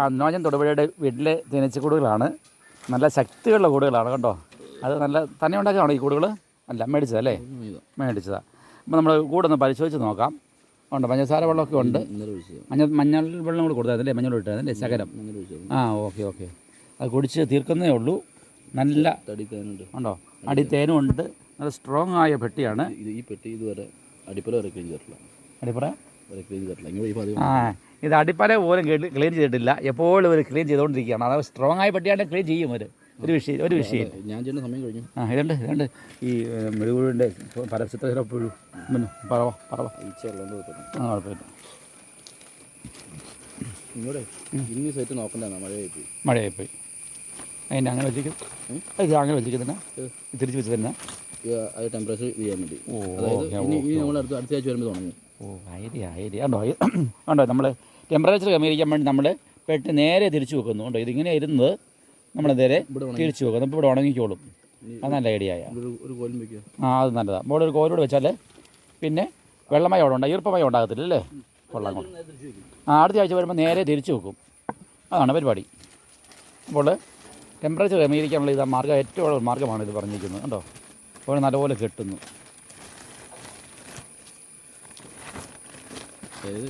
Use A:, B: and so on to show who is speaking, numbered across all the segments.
A: ആ നോജൻ തൊടുപുഴയുടെ വീട്ടിലെ തേനീച്ചക്കൂടുകളാണ് നല്ല ശക്തിയുള്ള കൂടുകളാണ് കേട്ടോ. അത് നല്ല തന്നെ ഉണ്ടാക്കിയതാണോ ഈ കൂടുകൾ അല്ല മേടിച്ചതല്ലേ? മേടിച്ചതാണ് അപ്പോൾ നമ്മൾ കൂടൊന്ന് പരിശോധിച്ച് നോക്കാം. ഉണ്ട്? പഞ്ചസാര വെള്ളമൊക്കെ ഉണ്ട്.
B: മഞ്ഞ
A: മഞ്ഞൾ വെള്ളം കൂടി കൊടുത്തതല്ലേ മഞ്ഞൾ ശകലം.
B: ഇന്നലെ
A: ആ ഓക്കെ ഓക്കെ. അത് കുടിച്ച് തീർക്കുന്നേ ഉള്ളൂ. നല്ല ഉണ്ടോ? അടി തേനും ഉണ്ട്. നല്ല സ്ട്രോങ് ആയ പെട്ടിയാണ്.
B: ഇത് ഈ പെട്ടി ഇതുവരെ അടിപ്പുറ വരെ ക്ലീൻ ചെയ്തിട്ടില്ല.
A: അടിപ്പറ?
B: വരെ ക്ലീൻ ചെയ്തിട്ടില്ല
A: ആ. ഇത് അടിപ്പാല പോലും ക്ലീൻ ചെയ്തിട്ടില്ല. എപ്പോഴും ഒരു ക്ലീൻ ചെയ്തുകൊണ്ടിരിക്കുകയാണ് അത് സ്ട്രോങ് ആയ പെട്ടിയാണെങ്കിൽ ക്ലീൻ ചെയ്യും ഒരു ഒരു വിഷയം ഒരു വിഷയം
B: ഞാൻ ചെയ്യുന്ന സമയം കഴിഞ്ഞു.
A: ആ ഇതുണ്ട് ഇതുണ്ട്. ഈ മെഴുകുഴിന്റെ പരസ്യത്തിലെ പുഴു. പറവാ പറവ. ആ കുഴപ്പമില്ല.
B: ഇങ്ങോട്ട്. സൈറ്റ് നോക്കണ്ടാണ് മഴയായിപ്പോയി മഴയായിപ്പോയി
A: മഴയായി പോയി. അതിന്റെ അങ്ങനെ വെച്ചിരിക്കും. ഇത് അങ്ങനെ വെച്ചിരിക്കുന്ന. തിരിച്ച് വെച്ച് തന്നെ
B: ടെമ്പറേച്ചർ ഇത് ചെയ്യാൻ വേണ്ടി.
A: ഓ
B: അതായത് ഇനി ഇനി നമ്മൾ അടുത്ത അടുത്ത ആഴ്ച വരുമ്പോൾ തുടങ്ങും
A: ഓ ഐഡിയ ഐഡിയ ഉണ്ടോ ഉണ്ടോ നമ്മൾ ടെമ്പറേച്ചർ ക്രമീകരിക്കാൻ വേണ്ടി നമ്മൾ പെട്ട് നേരെ തിരിച്ചു വെക്കുന്നു. ഉണ്ടോ ഇതിങ്ങനെ ഇരുന്നത് നമ്മൾ നേരെ തിരിച്ചു വെക്കുന്നു. അപ്പോൾ ഇവിടെ ഉണങ്ങിക്കോളും. അത് നല്ല ഐഡിയ ആ അത് നല്ലതാണ് അപ്പോൾ ഒരു കോരോട് വെച്ചാൽ പിന്നെ വെള്ളമയം അവിടെ ഉണ്ടാകും ഈർപ്പമയം ഉണ്ടാകത്തില്ല അല്ലേ? കൊള്ളാം കൊണ്ട് ആ അടുത്ത ആഴ്ച വരുമ്പോൾ നേരെ തിരിച്ചു വെക്കും. അതാണ് പരിപാടി. അപ്പോൾ ടെമ്പറേച്ചർ ക്രമീകരിക്കാനുള്ള ഇതാ മാർഗം ഏറ്റവും മാർഗമാണ് ഇത് പറഞ്ഞിരിക്കുന്നത്. കേട്ടോ അപ്പോൾ നല്ലപോലെ കെട്ടുന്നു.
B: അതായത്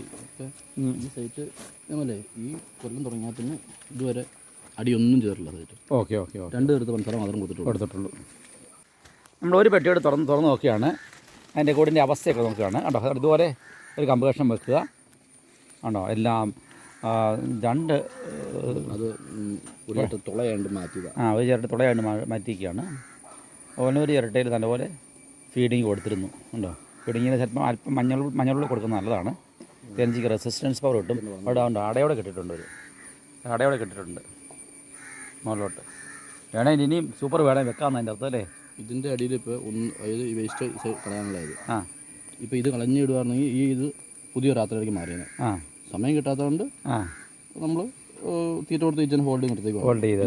B: ഈ സൈറ്റ് നമ്മളല്ലേ ഈ കൊല്ലം തുടങ്ങിയാൽ പിന്നെ ഇതുവരെ അടിയൊന്നും ചെയ്തിട്ടില്ല സൈറ്റ്
A: ഓക്കെ ഓക്കെ ഓക്കെ.
B: രണ്ട് പേർക്ക് പഞ്ചസാര മാത്രം കൊടുത്തിട്ടുള്ളൂ.
A: കൊടുത്തിട്ടുള്ളൂ. നമ്മൾ ഒരു പെട്ടിയോട് തുറന്ന് തുറന്ന് നോക്കുകയാണ് അതിന്റെ കൂടിന്റെ അവസ്ഥയൊക്കെ നോക്കുകയാണ് കണ്ടോ ഇതുപോലെ ഒരു കമ്പ് കഷ്ണം വെക്കുക. ആണോ? എല്ലാം രണ്ട്
B: അത് ഒരു വട്ടം തുളയാണ്ട് മാറ്റിയതാണ്
A: ആ ഒരു ചിരട്ട തുളയാണ്ട് മാറ്റിയിരിക്കുകയാണ്. അതുപോലെ ഒരു ചിരട്ടയിൽ നല്ലപോലെ ഫീഡിങ് കൊടുത്തിരുന്നു. ഉണ്ടോ? ഫീഡിങ്ങിന് ചിലപ്പോൾ അല്പം മഞ്ഞൾ മഞ്ഞളിൽ കൊടുക്കുന്നത് നല്ലതാണ്. തേനീച്ചയ്ക്ക് റെസിസ്റ്റൻസ് പവർ കിട്ടും. അവിടെ അവന്റെ അടയോടെ കിട്ടിയിട്ടുണ്ട് ഒരു അടയോടെ കിട്ടിയിട്ടുണ്ട്. മുകളിലോട്ട്. വേണമെങ്കിൽ ഇനിയും സൂപ്പർ വേണമെങ്കിൽ വെക്കാമെന്ന് അതിന്റെ അർത്ഥം അല്ലേ?
B: ഇതിന്റെ അടിയിൽ ഇപ്പോൾ ഒന്ന് അതായത് ഈ വേസ്റ്റ് കളയാനുള്ളത്
A: ആ.
B: ഇപ്പോൾ ഇത് കളഞ്ഞിടുകയാണെങ്കിൽ ഈ ഇത് പുതിയ രാത്രിയിലേക്ക് മാറിയാണ്
A: ആ.
B: സമയം കിട്ടാത്തതുകൊണ്ട്
A: ആ.
B: നമ്മൾ തീറ്റ കൊടുത്ത് ഇച്ചിന് ഹോൾഡ് നിർത്തേക്ക്
A: ഹോൾഡ് ചെയ്ത്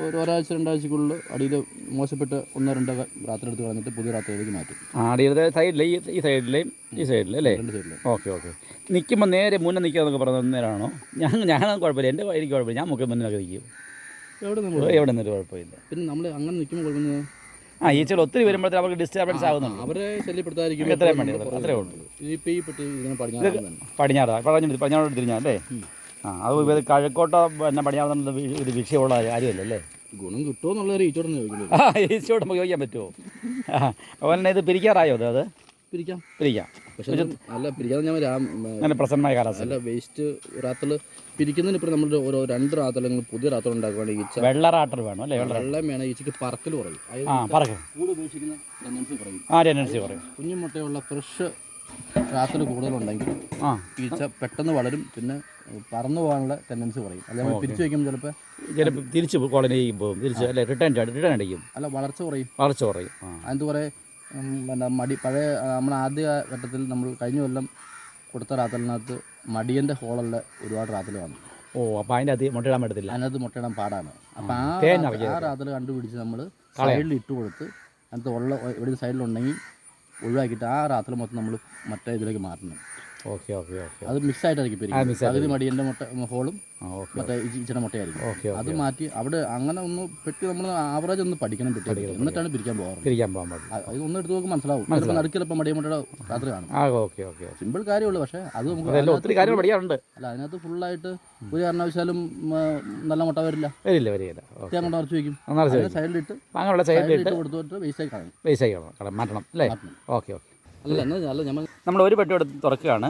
B: ഒരു ഒരാഴ്ച രണ്ടാഴ്ചക്കുള്ളിൽ അടിയിൽ മോശപ്പെട്ട ഒന്നോ രണ്ടോ രാത്രി എടുത്ത് കളഞ്ഞിട്ട് പുതിയ രാത്രിയിലേക്ക് മാറ്റും.
A: ആടിയുടെ സൈഡിലെ ഈ ഈ സൈഡിലെയും ഈ സൈഡിലെ അല്ലേ?
B: രണ്ട് സൈഡിൽ
A: ഓക്കെ ഓക്കെ. നിൽക്കുമ്പോൾ നേരെ മുന്നേ നിൽക്കുക പറഞ്ഞത് നേരാണോ? ഞാൻ ഞാനത് കുഴപ്പമില്ല. എന്റെ എനിക്ക് കുഴപ്പമില്ല. ഞാൻ മുഖ്യ മുന്നിലൊക്കെ നിൽക്കും
B: എവിടെ നിന്ന്
A: എവിടെ നിന്നൊരു കുഴപ്പമില്ല?
B: പിന്നെ നമ്മൾ അങ്ങനെ നിൽക്കുമ്പോൾ കുഴപ്പമില്ല
A: ആ ഈച്ചകൾ ഒത്തിരി വരുമ്പോഴത്തേക്ക് അവർക്ക് ഡിസ്റ്റർബൻസ് ആവുന്നുണ്ട്.
B: അവരെ ശല്യപ്പെടുത്താതിരിക്കും
A: എത്രയും വേണ്ടി അത്രേ ഉള്ളൂ.
B: ഇപ്പോൾ ഈ പെട്ടി ഇതിനെ പടിഞ്ഞാറ്
A: പടിഞ്ഞാറ് പറഞ്ഞു പടിഞ്ഞാറോട് തിരിഞ്ഞാൽ അല്ലേ? ആ അത് ഇത് കിഴക്കോട്ടോ പിന്നെ പണിയാവുന്ന ഒരു വിഷയമുള്ള കാര്യമല്ലേ അല്ലേ
B: ഗുണം കിട്ടുമോ എന്നുള്ളത് ഈച്ചോടൊന്ന് ചോദിക്കുന്നത്
A: ആ ഈച്ചയോട് നമുക്ക് ചോദിക്കാൻ പറ്റുമോ? അതുപോലെ തന്നെ ഇത് പിരിക്കാറായോ അത് അത്
B: പിരിക്കാം.
A: പിരിക്കാം.
B: പക്ഷെ അല്ല പിരിക്കാതെ ഞാൻ രാം
A: അങ്ങനെ പ്രസന്നമായ കാലാവസ്ഥ.
B: അല്ല വേസ്റ്റ് റാത്തൽ പിരിക്കുന്നതിന് ഇപ്പം നമ്മൾ ഓരോ രണ്ട് റാത്തൽ അല്ലെങ്കിൽ പുതിയ റാത്തൽ ഉണ്ടാക്കുകയാണെങ്കിൽ ഈച്ച
A: വെള്ള റാട്ടർ വേണം അല്ലേ? വെള്ള
B: വെള്ളം വേണം ഈച്ചയ്ക്ക് പറക്കൽ കുറയും. അതായത്
A: ആ പറക്കും.
B: കൂട് ഉപേക്ഷിക്കുന്ന ടെൻഡൻസി കുറയും.
A: ആ ടെൻഡൻസി പറയും
B: കുഞ്ഞു മുട്ടയുള്ള ഫ്രഷ് റാത്തൽ കൂടുതലുണ്ടെങ്കിൽ
A: ആ
B: ഈച്ച പെട്ടെന്ന് വളരും പിന്നെ പറന്നു പോകാനുള്ള ടെൻഡൻസി കുറയും അല്ലെങ്കിൽ തിരിച്ചു പിരിച്ചു വയ്ക്കുമ്പോൾ ചിലപ്പോൾ
A: ചിലപ്പോൾ തിരിച്ച് കോളനിയിൽ പോകും തിരിച്ച് അല്ലെ റിട്ടേൺ റിട്ടേൺ അടിക്കും
B: അല്ല വളർച്ച കുറയും
A: വളർച്ച കുറയും
B: അതിന്റെ കുറേ പിന്നെ മടി പഴയ നമ്മൾ ആദ്യ ഘട്ടത്തിൽ നമ്മൾ കഴിഞ്ഞ കൊല്ലം കൊടുത്ത റാത്തലിനകത്ത് മടിയന്റെ ഹോളുള്ള ഒരുപാട് റാത്തൽ വന്നു
A: ഓ അപ്പോൾ അതിന്റെ അത് മുട്ടയിടാൻ പറ്റത്തില്ല
B: അതിനകത്ത് മുട്ടയിടാൻ പാടാണ് അപ്പോൾ ആ. ആ റാത്തൽ കണ്ടുപിടിച്ച് നമ്മൾ സൈഡിൽ ഇട്ട് കൊടുത്ത് അതിനകത്ത് ഉള്ള എവിടെ സൈഡിലുണ്ടെങ്കിൽ ഒഴിവാക്കിയിട്ട് ആ റാത്തൽ മൊത്തം നമ്മൾ മറ്റേ ഇതിലേക്ക് മാറ്റണം.
A: Okay okay okay.
B: അത് മിക്സ് ആയിട്ടായിരിക്കും പിരിക്കുന്നത്. പകുതി മടിയന്റെ മുട്ട ഹോളും മറ്റേ ഇച്ചിരി മുട്ടയായിരിക്കും.
A: ഓക്കെ
B: അത് മാറ്റി അവിടെ അങ്ങനെ ഒന്ന് പെട്ടി നമ്മൾ ആവറേജ് ഒന്ന് പഠിക്കണം പെട്ടി എന്നിട്ടാണ് പിരിക്കാൻ പോകാറ്
A: തിരിക്കാൻ പോകാൻ
B: അത് ഒന്ന് എടുത്ത് നോക്കുമ്പോൾ മനസ്സിലാവും. നടുക്കിലപ്പം മടിയ മുട്ടയുടെ രാത്രി കാണും.
A: ഓക്കെ ഓക്കെ
B: സിമ്പിൾ കാര്യമുള്ളൂ. പക്ഷേ അത് നമുക്ക്
A: ഒത്തിരി കാര്യങ്ങൾ പഠിക്കാറുണ്ട്.
B: അല്ല അതിനകത്ത് ഫുള്ളായിട്ട് ഒരു കാരണവശാലും നല്ല മുട്ട വരില്ല.
A: വരില്ല വരില്ല.
B: തേങ്ങ മറച്ച് വയ്ക്കും. സൈഡിലിട്ട്
A: അങ്ങനെയുള്ള സൈഡിലിട്ട്
B: കൊടുത്തിട്ട് വേസ്റ്റ് ആയി കാണും
A: ബേസ് ചെയ്യണം കള- മാറ്റണം അല്ലേ. Okay okay.
B: അല്ല അല്ല നമ്മൾ
A: നമ്മൾ ഒരു പെട്ടി എടുത്ത് തുറക്കുകയാണ്.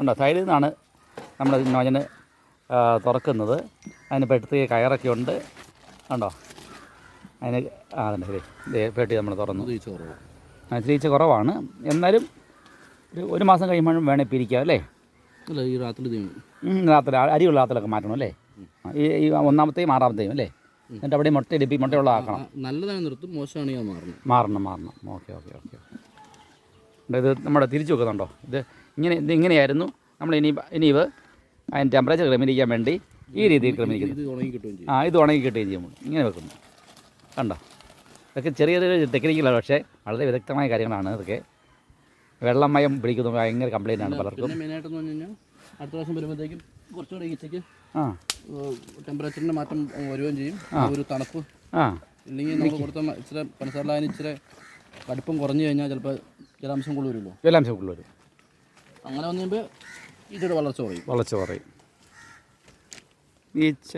A: ഉണ്ടോ സൈഡിൽ നിന്നാണ് നമ്മൾ നോജന് തുറക്കുന്നത്. അതിന് പെട്ടി കയറൊക്കെ ഉണ്ട്. ഉണ്ടോ അതിന് ആ അതുണ്ട് ശരി. പെട്ടി നമ്മൾ തുറന്നു.
B: തിരിച്ച്
A: കുറവാണ് തിരിച്ച് കുറവാണ്. എന്നാലും ഒരു ഒരു മാസം കഴിയുമ്പോഴും വേണേൽ പിരിക്കാം അല്ലേ?
B: അല്ല ഈ രാത്രി
A: രാത്രി അരിയുള്ള രാത്രിയിലൊക്കെ മാറ്റണം അല്ലേ? ഈ ഈ ഒന്നാമത്തെയും ആറാമത്തെയും അല്ലേ? എന്നിട്ട് അവിടെ മുട്ട ഇടിപ്പി മുട്ടയുള്ള ആക്കണം.
B: നല്ലതാണ് നിർത്തും മോശമാണെങ്കിൽ അത് മാറണം.
A: മാറണം മാറണം. Okay okay okay. ഇത് നമ്മുടെ തിരിച്ചു വെക്കുന്നുണ്ടോ? ഇത് ഇങ്ങനെ ഇത് ഇങ്ങനെയായിരുന്നു. നമ്മൾ ഇനി ഇനി ഇത് അതിന് ടെമ്പറേച്ചർ ക്രമീകരിക്കാൻ വേണ്ടി ഈ രീതിയിൽ ക്രമീകരിക്കുന്നു. ആ ഇത് ഉണങ്ങി കിട്ടുകയും ചെയ്യും. ഇങ്ങനെ വെക്കുന്നു. കണ്ടോ? ഇതൊക്കെ ചെറിയ ചെറിയ ടെക്നിക്കലാണ് പക്ഷേ വളരെ വിദഗ്ധമായ കാര്യങ്ങളാണ് ഇതൊക്കെ. വെള്ളമയം പിടിക്കുന്നത് ഭയങ്കര കംപ്ലൈന്റ് ആണ് പലർക്കും.
B: പിന്നെ മെയിനായിട്ടെന്ന് പറഞ്ഞു കഴിഞ്ഞാൽ അടുത്ത പ്രാവശ്യം വരുമ്പോഴത്തേക്കും കുറച്ചുകൂടെ ഈച്ചയ്ക്ക്
A: ആ.
B: ടെമ്പറേച്ചറിന്റെ മാറ്റം വരികയും ചെയ്യും. ഒരു തണുപ്പ്.
A: ആ.
B: ഇല്ലെങ്കിൽ നമ്മൾ കൊടുത്ത ഇച്ചിരി പഞ്ചസാരലായതിന് ഇച്ചിരി കടുപ്പം കുറഞ്ഞു കഴിഞ്ഞാൽ ചിലപ്പോൾ ജലാംശം
A: ജലാംശം കൂടുതൽ വരും.
B: അങ്ങനെ വന്നു കഴിയുമ്പോൾ ഈച്ചയുടെ വളർച്ച കുറയും.
A: വളർച്ച കുറയും. ഈച്ച